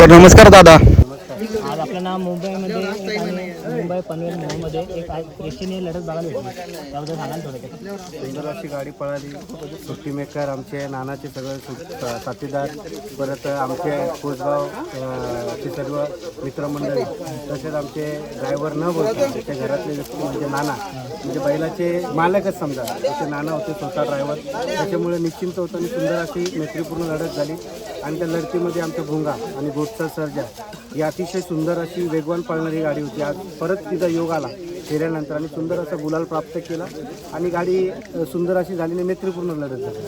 तर नमस्कार दादा. आज आपलं नाव मुंबई मुंबई पनवेल मोहमध्ये. एक आज लढत बघायला भेटली त्याबद्दल सांगाल सुंदर अशी गाडी पळाली. सुट्टी मेकर आमचे नानाचे सगळे सु- साथीदार परत आमचे कोसगाव अ, चे सर्व मित्रमंडळी तसेच आमचे ड्रायव्हर न बोलता त्याच्या घरातले व्यक्ती म्हणजे नाना म्हणजे बैलाचे मालकच समजा त्याचे नाना होते स्वतः ड्रायव्हर त्याच्यामुळे निश्चिंत होतं आणि सुंदर अशी मैत्रीपूर्ण लढत झाली. आणि त्या लढतीमध्ये आमचा भुंगा आणि गोटचा सर्जा ही अतिशय सुंदर अशी वेगवान पळणारी गाडी होती. आज परत तिचा योग आला. फेऱ्यानंतर आणि सुंदर असा गुलाल प्राप्त केला आणि गाडी सुंदर अशी झाली आणि मैत्रीपूर्ण लढत झाली.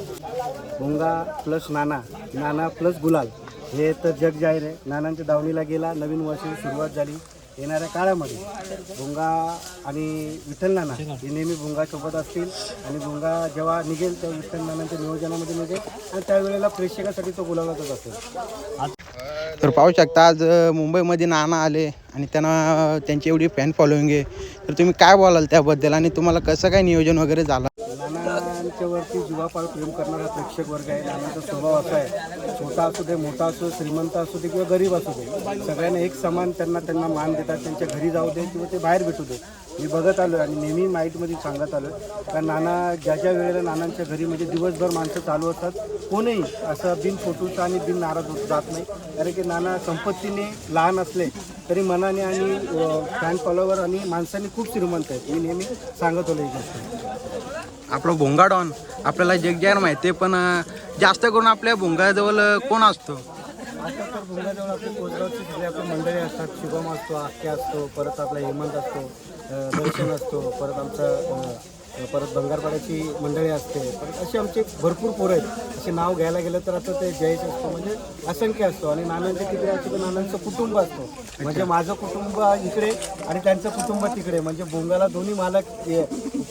भोंगा प्लस नाना नाना प्लस गुलाल. हे तर जग जाहीर आहे. नानांच्या दावणीला गेला. नवीन वर्षाची सुरुवात झाली येणाऱ्या काळामध्ये. भोंगा आणि विठ्ठल नाना हे नेहमी भोंगासोबत असतील आणि भोंगा जेव्हा निघेल तेव्हा विठ्ठल नानांच्या नियोजनामध्ये निघेल आणि त्यावेळेला प्रेक्षकासाठी तो गुलालातच असेल. तर पाहू शकता आज मुंबईमध्ये नाना आले. आणि त्यांना त्यांची एवढी फॅन फॉलोईंग आहे. तर तुम्ही काय बोलाल त्याबद्दल आणि तुम्हाला कसं काय नियोजन वगैरे झालं? नानांच्या वरती प्रेम करणारा प्रेक्षक वर्ग आहे. नानाचा स्वभाव असा आहे. छोटा असू दे मोठा असो श्रीमंत असू दे किंवा गरीब असू दे सगळ्यांना एक समान त्यांना त्यांना मान देतात. त्यांच्या घरी जाऊ दे किंवा ते बाहेर भेटू दे. मी बघत आलो आणि नेहमी माईटमध्ये सांगत आलो कारण नाना ज्या ज्या वेळेला नानांच्या घरी म्हणजे दिवसभर माणसं चालू असतात कोणीही असं बिन फोटोचा आणि बिन नाराज होत जात नाही. कारण की नाना संपत्तीने लहान असले तरी मनाने आणि फॅन फॉलोवर आणि माणसाने खूप श्रीमंत आहेत. मी नेहमी सांगत होतो ही गोष्ट. आपलं भोंगा डॉन आपल्याला जगजाहीर माहिती आहे पण जास्त करून आपल्या भोंगाजवळ कोण असतो? आता तर भुंगाजवळ आपले कोसगावची सगळे आपले मंडळी असतात. शुभम असतो आख्या असतो परत आपला हेमंत असतो. दर्शन असतो परत आमचं परत भंगारपाड्याची मंडळी असते. परत असे आमचे भरपूर पोरं आहेत. असे नाव घ्यायला गेलं तर आता ते जयच असतो म्हणजे असंख्य असतो. आणि नानांचे तिकडे असतो तर नानांचं कुटुंब असतो. म्हणजे माझं कुटुंब इकडे आणि त्यांचं कुटुंब तिकडे. म्हणजे बोंगाला दोन्ही मालक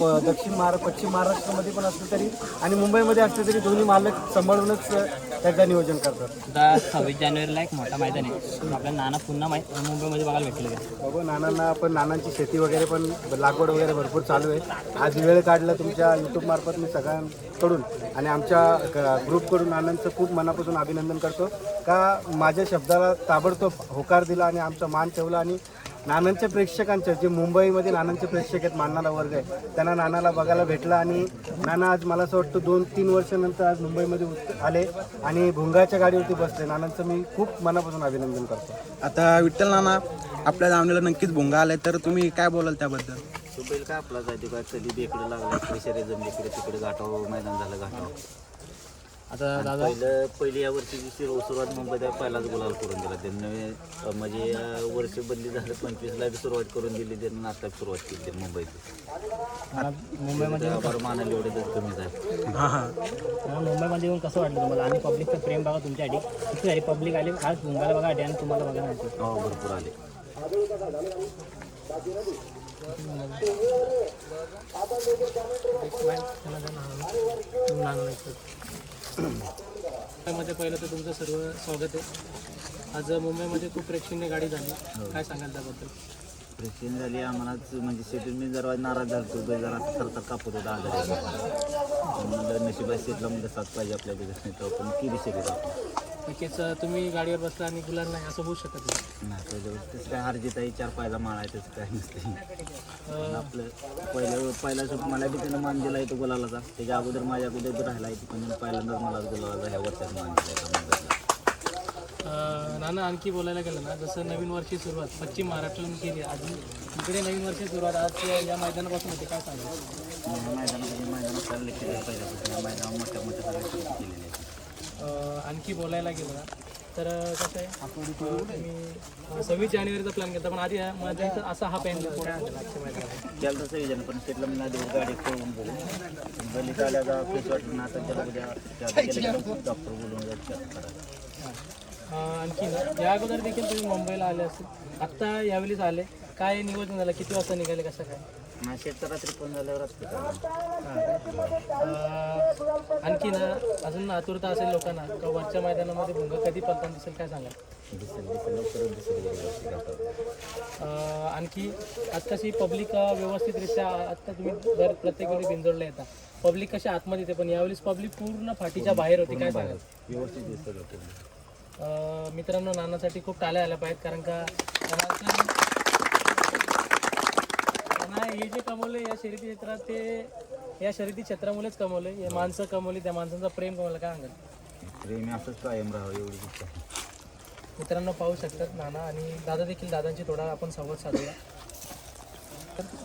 दक्षिण महारा पश्चिम महाराष्ट्रामध्ये पण असलं तरी आणि मुंबईमध्ये असलं तरी दोन्ही मालक सांभाळूनच त्याचं नियोजन करतात. सव्वीस जानेवारीला एक मोठा मैदान आहे. आपल्या नाना पुन्हा माहि मुंबईमध्ये बघायला भेटले बघू नानांना पण नानांची शेती वगैरे पण लागवड वगैरे भरपूर चालू आहे. आज वेळ काढला तुमच्या यूट्यूब मार्फत मी सगळ्यांकडून आणि आमच्या क- ग्रुपकडून नानांचं खूप मनापासून अभिनंदन करतो. का माझ्या शब्दाला ताबडतोब होकार दिला आणि आमचा मान ठेवला आणि नानांच्या प्रेक्षकांच्या जे मुंबईमध्ये नानांचे प्रेक्षक आहेत मानणारा वर्ग आहे त्यांना नानाला बघायला भेटला आणि नाना आज मला असं वाटतं दोन तीन वर्षानंतर आज मुंबईमध्ये उत- आले आणि भुंगाच्या गाडीवरती बसले. नानांचं मी खूप मनापासून अभिनंदन करतो. आता विठ्ठल नाना आपल्या दावणीला नक्कीच भोंगा आलाय तर तुम्ही काय बोलाल त्याबद्दल? बैल काय आपला जायतो काय कधी बेकडे लागला इकडे शरीर जमले इकडे तिकडे गाठाव मैदान झालं गाठाव? आता दादा पहिलं पहिली या वर्षीची सुरु- सुरुवात मुंबईत पहिलाच गुलाल करून दिला. त्यांनी म्हणजे वर्ष बदली झालं पंचवीसला बी सुरुवात करून दिली त्यांनी आता सुरुवात केली त्यांनी मुंबईत. मुंबईमध्ये आभार मानायला एवढं कमीच आहे हां हां. मुंबईमध्ये येऊन कसं वाटलं तुम्हाला? आणि पब्लिकचं प्रेम बघा तुमच्यासाठी किती सारी पब्लिक आली आज मुंबईला बघा आणि तुम्हाला बघा नाही हो भरपूर आले. मुंबईमध्ये पहिलं तर तुमचं सर्व स्वागत आहे. आज मुंबईमध्ये खूप प्रेक्षणीय गाडी झाली. काय सांगाल त्याबद्दल? प्रेक्षण झाली आम्हालाच म्हणजे शेतीत मी जरा नाराज झालो जरा सरकार कापत होता आजारी नशिबात शेतला म्हणजे साथ पाहिजे आपल्या तर पण केली आपण नक्कीच तुम्ही गाडीवर बसला आणि गुलाल नाही असं होऊ शकत नाही. नाही त्याच्यावर तसं काय हारजीत आहे चार पायला माळ आहे तसं काय नसते. आपलं पहिलं पहिला शूट मला बी त्यानं मान दिला तो गुलालाचा. त्याच्या अगोदर माझ्या अगोदर बी राहिला आहे पण पहिल्यांदाच मला गुलालाचा ह्या वर्षात मान दिला आहे मुंबईला. अं, नाना आणखी बोलायला गेलं ना जसं नवीन वर्षी सुरुवात पश्चिम महाराष्ट्रातून केली अजून इकडे नवीन वर्षी सुरुवात आज या- मैदानापासून होते काय सांगाल? या मैदानामध्ये मैदानात चाललं की पहिल्यापासून या मैदानात मोठ्या मोठ्या सगळ्या केलेल्या आहेत. आणखी बोलायला गेलं ना तर कसं आहे तुम्ही सव्वीस जानेवारीचा प्लॅन केला पण आधी हा- माझा इथं असा हा मैदानात केलं तसं विजय पण शेतला मला दिवस गाडी पळवून बोलू गल्लीत आल्या का फ्रेश वाटलं ना आता त्याला उद्या डॉक्टर बोलून आणखी ना या अगोदर देखील तुम्ही मुंबईला आले असतील. आत्ता यावेळीच आले. काय नियोजन झालं? किती वाजता निघाले? कसं काय? रात्री झाल्यावर असते आणखी ना अजून आतुरता असेल लोकांना का वरच्या मैदानामध्ये भुंगा कधी पलताना दिसेल काय सांगा दिसेल दिसेल लवकरच दिसेल आणखी आज कशी पब्लिक व्यवस्थितरित्या आता तुम्ही दर प्रत्येक वेळी बिंजोडला येता. पब्लिक कशी आतमध्ये येते पण यावेळेस पब्लिक पूर्ण फाटीच्या बाहेर होती काय सांगाल? व्यवस्थित दिसतं मित्रांनो नानासाठी खूप टाळ्या आल्या पाहिजेत कारण का हे जे कमवले या शर्यती क्षेत्रात ते या शर्यती क्षेत्रामुळेच कमवले हे माणसं कमवली त्या माणसांचा प्रेम कमवलं काय सांगाल? प्रेमी असंच कायम राहावं एवढी इच्छा आहे. मित्रांनो पाहू शकतात नाना आणि दादा देखील दादांची थोडा आपण संवाद साधूया.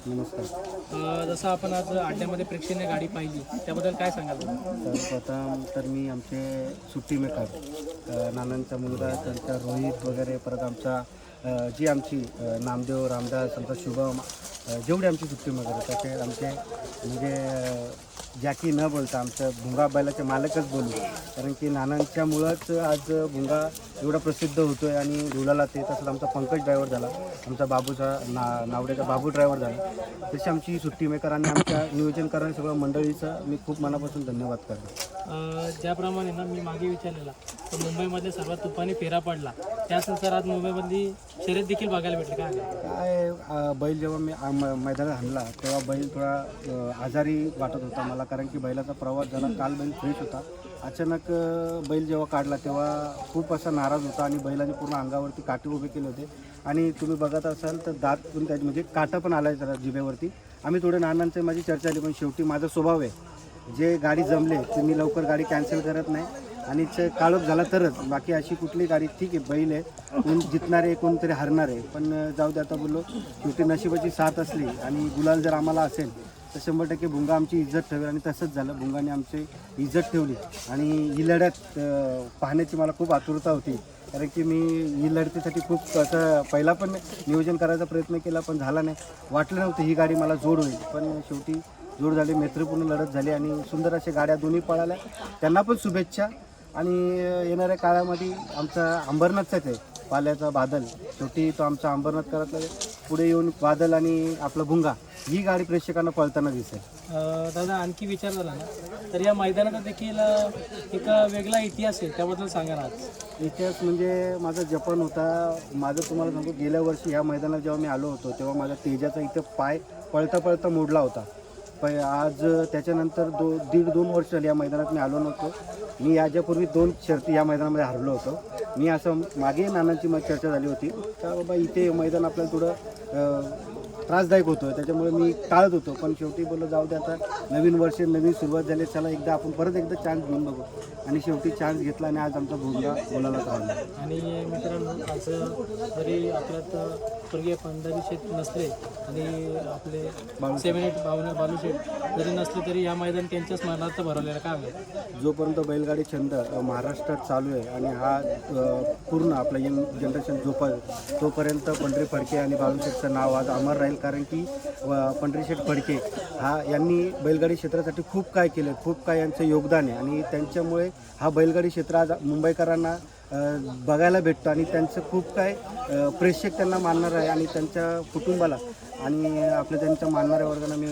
नमस्कार. अं, जसं आपण आज अड्ड्यामध्ये प्रेक्षणीय गाडी पाहिली त्याबद्दल काय सांगाल? तुम्ही तर प्रथम तर मी आमचे सुट्टी मेकर नानांचा मुलगा त्यांचा रोहित वगैरे परत आमचा जी आमची नामदेव रामदास आमचा शुभम जेवढी जेवढे आमची सुट्टी मेकर त्याचे आमचे म्हणजे जॅकी न बोलता आमचं भुंगा बैलाचे मालकच बोलू कारण की नानांच्यामुळंच आज भुंगा एवढा प्रसिद्ध होतो आहे आणि रुलाला ते तसंच आमचा पंकज ड्रायव्हर झाला आमचा बाबूचा ना नावड्याचा बाबू ड्रायव्हर झाला. तशी आमची सुट्टी मेकर आणि आमच्या नियोजन करणाऱ्या सगळ्या मंडळीचं मी खूप मनापासून धन्यवाद करतो. ज्याप्रमाणे ना मी मागे विचारलेला तर मुंबईमध्ये सर्वात तुफानी फेरा पडला. त्यानुसार आज मुंबईमधली शर्यत देखील बघायला भेटली काय काय बैल जेव्हा मी मैदानात आणला तेव्हा बैल थोडा आजारी वाटत होता मला. कारण की बैलाचा प्रवास झाला काल बैल फ्रेश होता. अचानक बैल जेव्हा काढला तेव्हा खूप असा नाराज होता आणि बैलाने पूर्ण अंगावरती काटे उभे केले होते. आणि तुम्ही बघत असाल तर दात पण त्याचे म्हणजे काटा पण आला जरा जिभेवरती. आम्ही थोडे नानांचे माझी चर्चा आली पण शेवटी माझा स्वभाव आहे. जे गाडी जमले ते मी लवकर गाडी कॅन्सल करत नाही. आणि च- काळोख झाला तरच. बाकी अशी कुठली गाडी ठीक आहे बैल आहे. कोण जितणारे कोणतरी हरणार आहे. पण जाऊ दे आता बोललो शेवटी नशिबाची साथ असली आणि गुलाल जर आम्हाला असेल तर शंभर टक्के भुंगा आमची इज्जत ठेवेल आणि तसंच झालं. भुंगाने आमची इज्जत ठेवली. आणि ही लढ्यात पाहण्याची मला खूप आतुरता होती. कारण की मी ही लढतीसाठी खूप असं पहिला पण नियोजन करायचा प्रयत्न केला पण झाला नाही. वाटलं नव्हतं ही गाडी मला जोड होईल. पण शेवटी जोड झाली मैत्रीपूर्ण लढत झाली आणि सुंदर अशा गाड्या दोन्ही पळाल्या. त्यांना पण शुभेच्छा. आणि येणाऱ्या काळामध्ये आमचा अंबरनाथचाच आहे. पाल्याचा बादल. शेवटी तो आमचा अंबरनाथ करत पुढे येऊन बादल आणि आपला भुंगा ही गाडी प्रेक्षकांना पळताना दिसेल. अं, दादा आणखी विचार झाला ना? तर या मैदानाचा देखील अं, एक वेगळा इतिहास आहे त्याबद्दल सांगा ना आज. इतिहास म्हणजे माझा जपान होता. माझं तुम्हाला सांगतो गेल्या वर्षी ह्या मैदानात जेव्हा मी आलो होतो तेव्हा माझा तेजाचा इथं पाय पळता पळता मोडला होता. पण आज त्याच्यानंतर दो दीड दोन वर्ष झाली या मैदानात मी आलो नव्हतो. मी याच्यापूर्वी दोन शर्ती या मैदानामध्ये हरलो होतो. मी असं मागे नानांची मग चर्चा झाली होती. तर बाबा इथे मैदान आपल्याला थोडं त्रासदायक होतं त्याच्यामुळे मी टाळत होतो. पण शेवटी बोललो जाऊ दे आता नवीन वर्ष नवीन सुरुवात झाली चला एकदा आपण परत एकदा चान्स घेऊन बघू. आणि शेवटी चान्स घेतला आणि आज आमचा भूमिका बोलायला राहिला आणि मित्रांनो आज जरी आपल्यात स्वर्गीय पंढरी शेठ नसले आणि आपले एट बावन्न बालू शेठ जरी नसले तरी या मैदान त्यांच्या स्मरणार्थ भरवलेलं काय आहे. जोपर्यंत बैलगाडी छंद महाराष्ट्रात चालू आहे आणि हा पूर्ण आपलं यंग जनरेशन जोपा तोपर्यंत पंढरी फडके आणि बाळूशेठचं नाव आज अमर राहील. कारण की पंढरीशेठ फडके हा यांनी बैलगाडी क्षेत्रासाठी खूप काय केलं खूप काय यांचं योगदान आहे. आणि त्यांच्यामुळे हा बैलगाडी क्षेत्र आज मुंबईकरांना बघायला भेटतो. आणि त्यांचं खूप काय प्रेक्षक त्यांना मानणार आहे. आणि त्यांच्या कुटुंबाला आणि आपल्या त्यांच्या मानणाऱ्या वर्गांना मी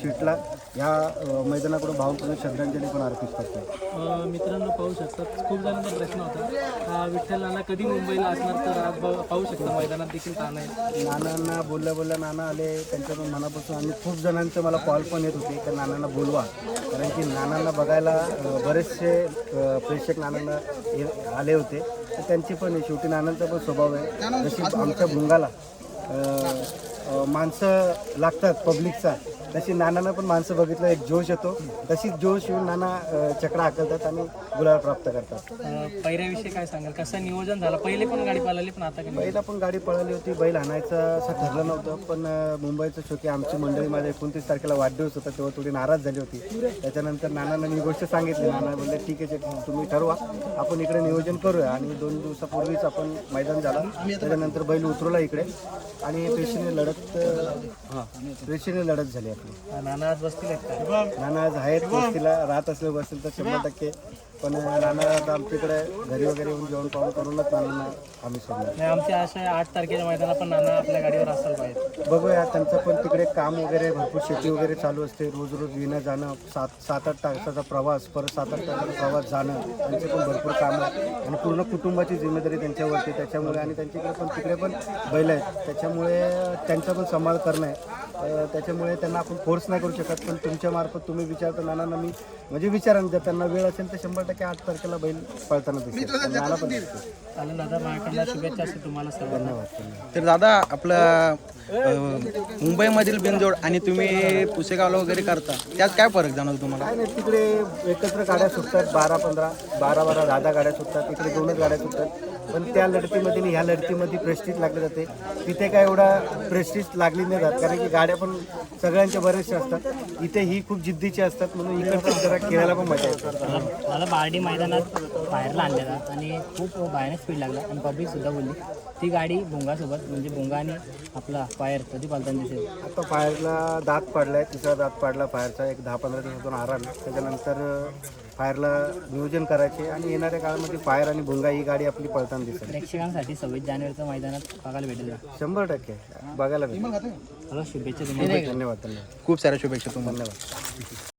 शेटला. ह्या मैदानाकडून भावपूर्ण श्रद्धांजली पण अर्पित करतो. मित्रांनो पाहू शकतात. खूप जणांचा प्रश्न होता. विठ्ठल नाना कधी मुंबईला असणार तर आज पाहू शकता. मैदानात देखील का नाही नानांना बोलल्या बोलल्या नाना आले. त्यांच्या पण मनापासून आणि खूप जणांचे मला कॉल पण येत होते की नानांना बोलवा. कारण की नानांना बघायला बरेचसे प्रेक्षक नानांना आले होते. तर त्यांची पण शेवटी नानांचा पण स्वभाव आहे. जशी आमच्या भुंगाला माणसं लागतात पब्लिकचा तशी नानांना पण माणसं बघितलं एक जोश येतो. तशीच जोश येऊन नाना चक्रा हाकलतात आणि गुलाल प्राप्त करतात. अं, पहिऱ्याविषयी काय सांगाल? कसं नियोजन झालं? पहिले पण गाडी पाळली पण आता काही बैला पण गाडी पळाली होती. बैल आणायचं असं ठरलं नव्हतं पण मुंबईचं शोकी आमची मंडळी माझ्या एकोणतीस तारखेला वाढदिवस होता तेव्हा थोडी नाराज झाली होती. त्याच्यानंतर नानांना मी गोष्ट सांगितली. नाना बोलले ठीक आहे तुम्ही ठरवा. आपण इकडे नियोजन करूया. आणि दोन दिवसापूर्वीच आपण मैदान झाला. त्याच्यानंतर बैल उतरवला इकडे. आणि प्रेक्षणीय लढत हां प्रेक्षणीय लढत झाली नाना आज बसतील नाना आज आहेत वस्तीला राहत असले बसेल तर शंभर टक्के. पण नाना आता आमच्याकडे घरी वगैरे येऊन जेवण पाहून करूनच नानांना आम्ही सोडणार. नाही आमची आशा आहे आठ तारखेच्या मैदानात पण नाना आपल्या गाडीवर असायला पाहिजे. बघूया त्यांचं पण तिकडे काम वगैरे भरपूर शेती वगैरे चालू असते. रोज रोज येणं जाणं सात सात आठ तासाचा प्रवास परत सात आठ तासाचा प्रवास जाणं त्यांचे पण भरपूर कामं आणि पूर्ण कुटुंबाची जिम्मेदारी त्यांच्यावरती त्याच्यामुळे आणि त्यांच्याकडे पण तिकडे पण बैल आहेत. त्याच्यामुळे त्यांचा पण सांभाळ करणं आहे. त्याच्यामुळे त्यांना आपण फोर्स नाही करू शकत पण तुमच्या मार्फत तुम्ही विचारता नानांना मी म्हणजे विचारांनी जर त्यांना वेळ असेल तर शंभर टक्के आठ तारखेला बैल पळताना दिसेल. पण दिसतो चालेल दादा माझ्याकडनं शुभेच्छा असतील तुम्हाला सर्वांना. धन्यवाद. तर दादा आपलं मुंबईमधील बिनजोड आणि तुम्ही पुसेगावला वगैरे करता त्यात काय फरक जाणवतो तुम्हाला? काय नाही तिकडे एकत्र गाड्या सुटतात बारा पंधरा बारा बारा दहा दहा गाड्या सुटतात इकडे दोनच गाड्या सुटतात. पण त्या लढतीमध्ये आणि ह्या लढतीमध्ये प्रेस्टीज लागले जाते. तिथे काय एवढा प्रेस्टीज लागली नाही जात कारण की गाड्या पण सगळ्यांच्या बरेचशा असतात. इथे ही खूप जिद्दीची असतात म्हणून इकडचं जरा खेळायला पण मजा येते. मला बार्डी मैदानात बाहेरला आणलेला आणि खूप बाहेरच स्पीड लागला. आणि पब्लिक सुद्धा बोलली ती गाडी भोंगासोबत म्हणजे भोंगा आणि आपला फायर कधी पालताना दिसेल? आता फायरला दात पाडलाय तिसरा दात पाडला फायरचा एक दहा पंधरा दिवसातून आराम. त्याच्यानंतर फायरला नियोजन करायचे आणि येणाऱ्या काळामध्ये फायर आणि भुंगा ही गाडी आपली पळताना दिसेल. प्रेक्षकांसाठी सव्वीस जानेवारीचं मैदानात बघायला भेटेल शंभर टक्के. बघायला भेटेल. मला शुभेच्छा तुम्हाला. धन्यवाद धन्यवाद. खूप साऱ्या शुभेच्छा तुम्हाला. धन्यवाद.